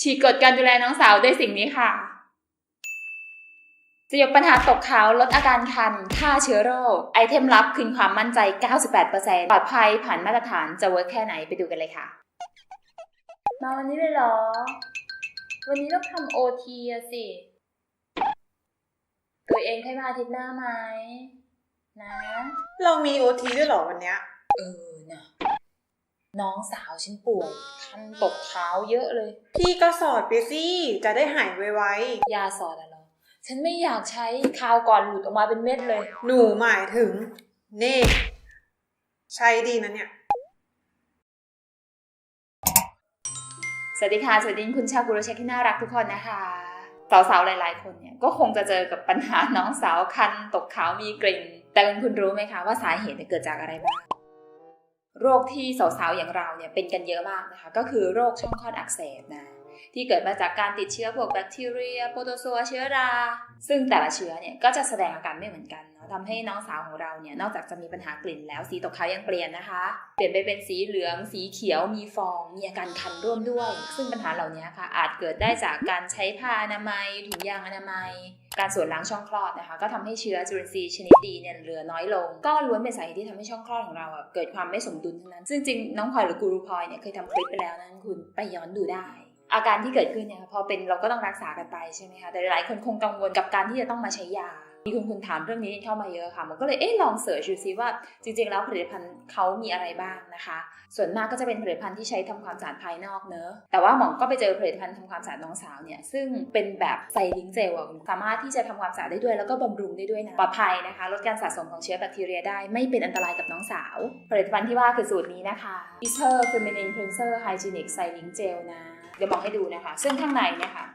ฉีกกฎการดูแลน้องสาวด้วยสิ่งนี้ค่ะ สยบปัญหาตกขาวลดอาการคันฆ่าเชื้อโรค ไอเทมลับคืนความมั่นใจ 98%ปลอดภัยผ่านมาตรฐานจะเวิร์กแค่ไหนไปดูกันเลยค่ะ มาวันนี้เลยเหรอ วันนี้ต้องทำโอทีอะสิ ตัวเองให้มาอาทิตย์หน้าไหม นะ เรามีโอทีด้วยเหรอวันเนี้ย เออนะ น้องสาวฉันป่วยคันตกเท้าเยอะเลย พี่ก็สอดไปสิจะได้หายไวยาสอดอะเหรอฉันไม่อยากใช้คราวก่อนหลุดออกมาเป็นเม็ดเลยๆหนูหมายถึง นี่ ใช้ดีนะเนี่ย สวัสดีค่ะ สวัสดีคุณชาวกุโรเชคที่น่ารักทุกคนนะคะ สาวๆ หลายๆ คนเนี่ยก็คงจะเจอกับปัญหาน้องสาวคันตกขาวมีกลิ่น แต่คุณรู้ไหมคะว่าสาเหตุเนี่ยเกิดจากอะไรบ้าง โรคที่สาวๆอย่างเราเนี่ยเป็นกันเยอะมากนะคะ ก็คือโรคช่องคลอดอักเสบนะ ที่เกิดมาจากการติดเชื้อพวกแบคทีเรียโปรโตโซวเชื้อรา ซึ่งแต่ละเชื้อเนี่ยก็จะแสดงอาการไม่เหมือนกันเนาะทำให้น้องสาวของเราเนี่ยนอกจากจะมีปัญหากลิ่นแล้วสีตกขาวยังเปลี่ยนนะคะ เปลี่ยนไปเป็นสีเหลือง สีเขียวมีฟอง มีอาการคันร่วมด้วย ซึ่งปัญหาเหล่านี้ค่ะ อาจเกิดได้จากการใช้ผ้าอนามัย ถุงยางอนามัย การส่วนล้างช่องคลอดนะคะ ก็ทำให้เชื้อจุลินทรีย์ชนิดดีเนี่ยเหลือน้อยลง ก็ล้วนเป็นสาเหตุที่ทำให้ช่องคลอดของเราอะเกิดความไม่สมดุลทั้งนั้น ซึ่งจริงน้องพลอยหรือกูรูพลอยเนี่ยเคยทำคลิปไปแล้วนะคุณไปย้อนดูได้ อาการที่เกิดขึ้นเนี่ยพอเป็นเราก็ต้องรักษากันไปใช่ไหมคะแต่หลายคนคงกังวลกับการที่จะต้องมาใช้ยามีคุณคุณถามเรื่องนี้เข้ามาเยอะค่ะ มันก็เลยเอ๊ะลองเสิร์ชดูซิว่าจริงๆ แล้วผลิตภัณฑ์เขามีอะไรบ้างนะคะ ส่วนมากก็จะเป็นผลิตภัณฑ์ที่ใช้ทำความสะอาดภายนอกเนอะแต่ว่าหมอก็ไปเจอผลิตภัณฑ์ทำความสะอาดน้องสาวเนี่ยซึ่งเป็นแบบไซลิงเจลสามารถที่จะทำความสะอาดได้ด้วยแล้วก็บำรุงได้ด้วยนะปลอดภัยนะคะ ลดการสะสมของเชื้อแบคทีเรียได้ไม่เป็นอันตรายกับน้องสาว ผลิตภัณฑ์ที่ว่าคือสูตรนี้นะคะ e t e r Feminine Cleanser Hygienic Styling Gel นะ ดี๋ยวมองให้ดูนะคะ ซึ่งข้างในเนี่ยค่ะ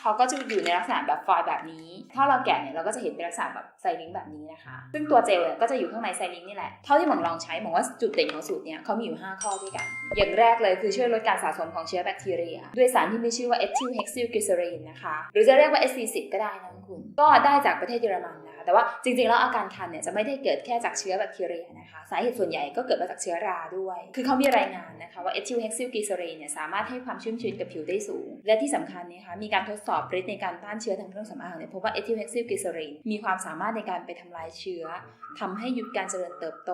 เขาก็จะอยู่ในลักษณะแบบฟอยล์แบบนี้ ถ้าเราแกะเนี่ยเราก็จะเห็นเป็นลักษณะแบบไซลิงแบบนี้นะคะ ซึ่งตัวเจลเนี่ยก็จะอยู่ข้างในไซลิงนี่แหละ เท่าที่หมองลองใช้หมองว่าจุดเด่นของสูตรเนี่ยเขามีอยู่ 5 ข้อด้วยกัน อย่างแรกเลยคือช่วยลดการสะสมของเชื้อแบคทีเรีย ด้วยสารที่มีชื่อว่า ethyl hexyl glycerin นะคะ หรือจะเรียกว่า SC10 ก็ได้นะคุณ ก็ได้จากประเทศเยอรมันนะ แต่ว่าจริงๆแล้วอาการคันเนี่ยจะไม่ได้เกิดแค่จากเชื้อแบคทีเรียนะคะสาเหตุส่วนใหญ่ก็เกิดมาจากเชื้อราด้วย คือเขามีรายงานนะคะว่า ethyl hexyl glycerin เนี่ยสามารถให้ความชุ่มชื้นกับผิวได้สูง และที่สำคัญเนยคะมีการทดสอบฤทธิ์ในการต้านเชื้อทางเครื่องสำอางเนี่ยพบว่า ethyl hexyl glycerin มีความสามารถในการไปทำลายเชื้อทำให้หยุดการเจริญเติบโต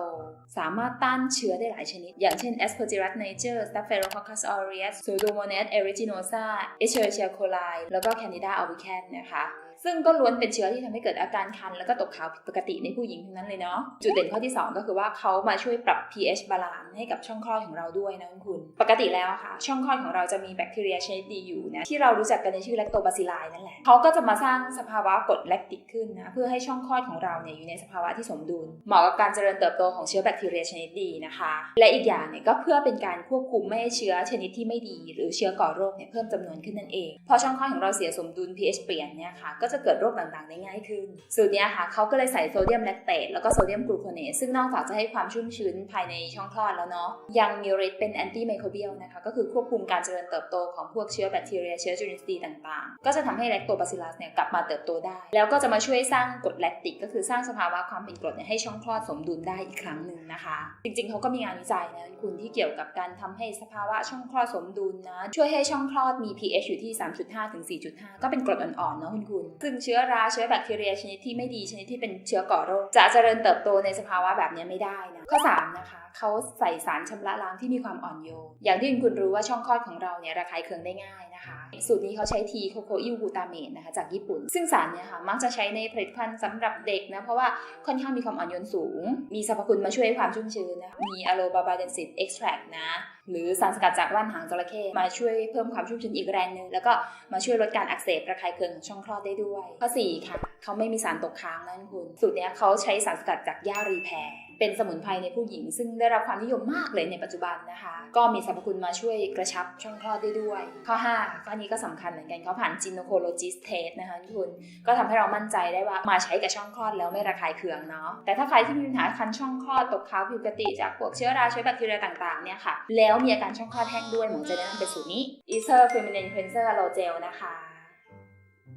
สามารถต้านเชื้อได้หลายชนิด อย่างเช่น Aspergillus niger Staphylococcus aureus Pseudomonas aeruginosa Escherichia coli แล้วก็ Candida albicans นะคะ ซึ่งก็ล้วนเป็นเชื้อที่ทำให้เกิดอาการคัน แล้วก็ตกขาวผิดปกติในผู้หญิงทั้งนั้นเลยเนาะจุดเด่นข้อที่ 2 ก็คือว่าเขามาช่วยปรับ pH บาลานซ์ให้กับช่องคลอดของเราด้วยนะคุณ ปกติแล้วค่ะ ช่องคลอดของเราจะมีแบคทีเรียชนิดดีอยู่นะที่เรารู้จักกันในชื่อแลคโตบาซิลไลนั่นแหละเขาก็จะมาสร้างสภาวะกรดแลคติกขึ้นนะเพื่อให้ช่องคลอดของเราเนี่ยอยู่ในสภาวะที่สมดุล เหมาะกับการเจริญเติบโตของเชื้อแบคทีเรียชนิดดีนะคะ และอีกอย่างเนี่ยก็เพื่อเป็นการควบคุมไม่ให้เชื้อชนิดที่ไม่ดี หรือเชื้อก่อโรคเนี่ยเพิ่มจำนวนขึ้นนั่นเองพอช่องคลอดของเราเสียสมดุล pH เปลี่ยนเนี่ยค่ะก็จะเกิดโรคต่างๆ ได้ง่ายขึ้น สูตรนี้ค่ะเขาก็เลยใส่โซเดียมแลคเตตแล้วก็โซเดียมกลูโคเนตซึ่งนอกจากจะให้ความชุ่มชื้นภายในช่องคลอดแล้วเนาะยังมีฤทธิ์เป็นแอนตี้ไมโครเบียลนะคะก็คือควบคุมการเจริญเติบโตของพวกเชื้อแบคทีเรียเชื้อจุลินทรีย์ต่างๆ ก็จะทำให้แลคโตบาซิลลัสเนี่ยกลับมาเติบโตได้ แล้วก็จะมาช่วยสร้างกรดแลคติก ก็คือสร้างสภาวะความเป็นกรดเนี่ยให้ช่องคลอดสมดุลได้อีกครั้งหนึ่งนะคะ จริงๆเขาก็มีงานวิจัยนะคุณที่เกี่ยวกับการทำให้สภาวะช่องคลอดสมดุลนะช่วยให้ช่องคลอดมี pH อยู่ที่ 3.5ถึง4.5 ก็เป็นกรดอ่อนๆเนาะคุณคุณซึ่งเชื้อราเชื้อแบคทีเรียชนิดที่ไม่ดีชนิดที่เป็นเชื้อก่อโรคจะเจริญเติบโตในสภาวะแบบนี้ไม่ได้นะข้อ3นะคะ เขาใส่สารชำระล้างที่มีความอ่อนโยน อย่างที่คุณรู้ว่าช่องคลอดของเราเนี่ยระคายเคืองได้ง่ายนะคะ สูตรนี้เขาใช้ทีโคโคอิวกูตาเมตนะคะจากญี่ปุ่น ซึ่งสารเนี่ยค่ะมักจะใช้ในผลิตภัณฑ์สำหรับเด็กนะ เพราะว่าค่อนข้างมีความอ่อนโยนสูง มีสรรพคุณมาช่วยให้ความชุ่มชื้นนะมีอะโลบาบาเดนซิตเอ็กซ์แทรนะหรือสารสกัดจากว่านหางจระเข้มาช่วยเพิ่มความชุ่มชื้นอีกแรงหนึ่งแล้วก็มาช่วยลดการอักเสบระคายเคืองของช่องคลอดได้ด้วย ข้อ 4 ค่ะ เขาไม่มีสารตกค้างนั่นคุณ สูตรเนี้ยเขาใช้สารสกัดจากหญ้ารีแพร เป็นสมุนไพรในผู้หญิง ซึ่งได้รับความนิยมมากเลยในปัจจุบันนะคะ ก็มีสรรพคุณมาช่วยกระชับช่องคลอดได้ด้วย ข้อ5ข้อนี้ก็สำคัญเหมือนกันเขาผ่านจินโนโคโลจิสเทสนะคะคุณก็ทำให้เรามั่นใจได้ว่ามาใช้กับช่องคลอดแล้วไม่ระคายเคืองเนาะแต่ถ้าใครที่มีปัญหาคันช่องคลอดตกขาวผิดปกติจากพวกเชื้อราเชื้อแบคทีเรียต่างๆเนี่ยค่ะแล้วมีอาการช่องคลอดแห้งด้วยหมอจะแนะนำเป็นสูตรนี้ e t h e r Feminine Cleanser Aloe Gel นะคะ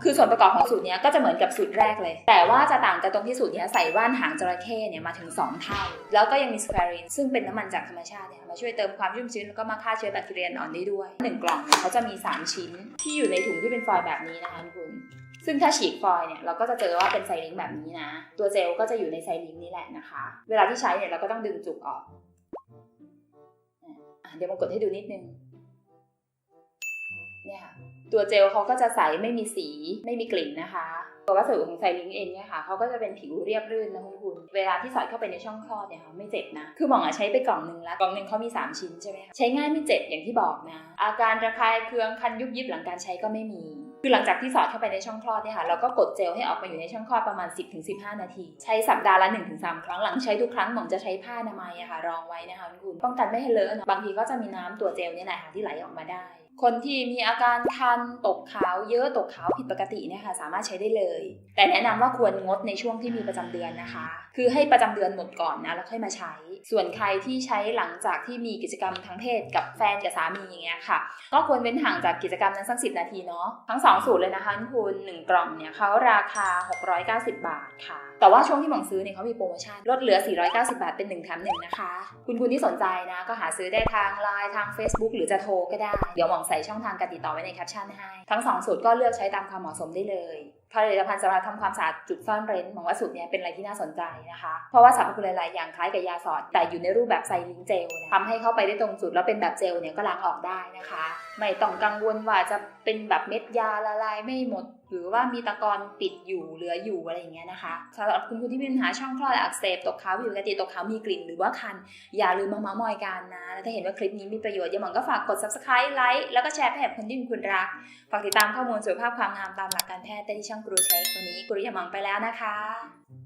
คือส่วนประกอบของสูตรนี้ก็จะเหมือนกับสูตรแรกเลย แต่ว่าจะต่างกันตรงที่สูตรนี้ใส่ว่านหางจระเข้เนี่ยมาถึง 2 เท่า แล้วก็ยังมีสแควรินซึ่งเป็นน้ำมันจากธรรมชาติเนี่ยมาช่วยเติมความชุ่มชื้นแล้วก็มาฆ่าเชื้อแบคทีเรียอ่อนได้ด้วยหนึ่งกล่องเนี่ยเขาจะมี 3 ชิ้นที่อยู่ในถุงที่เป็นฟอยล์แบบนี้นะคะคุณ ซึ่งถ้าฉีกฟอยล์เนี่ยเราก็จะเจอว่าเป็นไซลิงแบบนี้นะ ตัวเจลก็จะอยู่ในไซลิงนี้แหละนะคะ เวลาที่ใช้เนี่ยเราก็ต้องดึงจุกออก เดี๋ยวมากดให้ดูนิดนึง เนี่ยค่ะตัวเจลเขาก็จะใสไม่มีสีไม่มีกลิ่นนะคะตัววัสดุของไซลิงเองเนี่ยค่ะเขาก็จะเป็นผิวเรียบรื่นนะคุณคุณเวลาที่สอดเข้าไปในช่องคลอดเนี่ยค่ะไม่เจ็บนะ คือหมองอะใช้ไปกล่องหนึ่งแล้วกล่องหนึ่งเขามี 3 ชิ้นใช่ไหมคะใช้ง่ายไม่เจ็บอย่างที่บอกนะ อาการระคายเคืองคันยุบยิบหลังการใช้ก็ไม่มี คือหลังจากที่สอดเข้าไปในช่องคลอดเนี่ยค่ะเราก็กดเจลให้ออกมาอยู่ในช่องคลอดประมาณ 10-15 นาที ใช้สัปดาห์ละ 1-3 ครั้งหลังใช้ทุกครั้งหมองจะใช้ผ้าอนามัยอะค่ะรองไว้นะคะคุณป้องกันไม่ให้เลอะเนะบางทีก็จะมีน้ำตัวเจลเนี่ยแหละค่ะที่ไหลออกมาได้คนที่มีอาการคันตกขาวเยอะตกขาวผิดปกติเนี่ยค่ะสามารถใช้ได้เลย แต่แนะนำว่าควรงดในช่วงที่มีประจำเดือนนะคะ คือให้ประจำเดือนหมดก่อนนะแล้วค่อยมาใช้ ส่วนใครที่ใช้หลังจากที่มีกิจกรรมทางเพศกับแฟนกับสามีอย่างเงี้ยค่ะ ก็ควรเว้นห่างจากกิจกรรมนั้นสักสินาทีเนาะทั้งสองสูตรเลยนะคะคุณหนึ่งกล่องเนี่ยเขาราคา 690 บาทค่ะ แต่ว่าช่วงที่หมองซื้อเนี่ยเขามีโปรโมชั่นลดเหลือ 490 บาทเป็น1แถม1นะคะ คุณคุณที่สนใจนะก็หาซื้อได้ทางไลน์ทาง Facebook หรือจะโทรก็ได้ เดี๋ยวหมองใส่ช่องทางการติดต่อไว้ในแคปชั่นให้ ทั้งสองสูตรก็เลือกใช้ตามความเหมาะสมได้เลย ผลิตภัณฑ์สำหรับทำความสะอาดจุดซ่อนเร้นมองว่าสูตรนี้เป็นอะไรที่น่าสนใจนะคะ เพราะว่าสรรพคุณหลาย ๆ อย่างคล้ายกับยาสอด แต่อยู่ในรูปแบบไซลิงเจลทำให้เข้าไปได้ตรงจุดแล้วเป็นแบบเจลเนี่ยก็ล้างออกได้นะคะ ไม่ต้องกังวลว่าจะเป็นแบบเม็ดยาละลายไม่หมด หรือว่ามีตะกอนปิดอยู่เหลืออยู่อะไรอย่างเงี้ยนะคะสำหรับคุณผู้ที่มีปัญหาช่องคลอดอักเสบตกขาวผิวปกติตกขาวมีกลิ่นหรือว่าคัน อย่าลืมมาเมาส์มอยกันนะ แล้วถ้าเห็นว่าคลิปนี้มีประโยชน์อย่าหมองก็ฝากกด subscribe ไลค์แล้วก็แชร์ให้กับคนที่คุณรัก ฝากติดตามข้อมูลสุขภาพความงามตามหลักการแพทย์ได้ที่ช่องกรูเช็ควันนี้กรูยาหมองไปแล้วนะคะ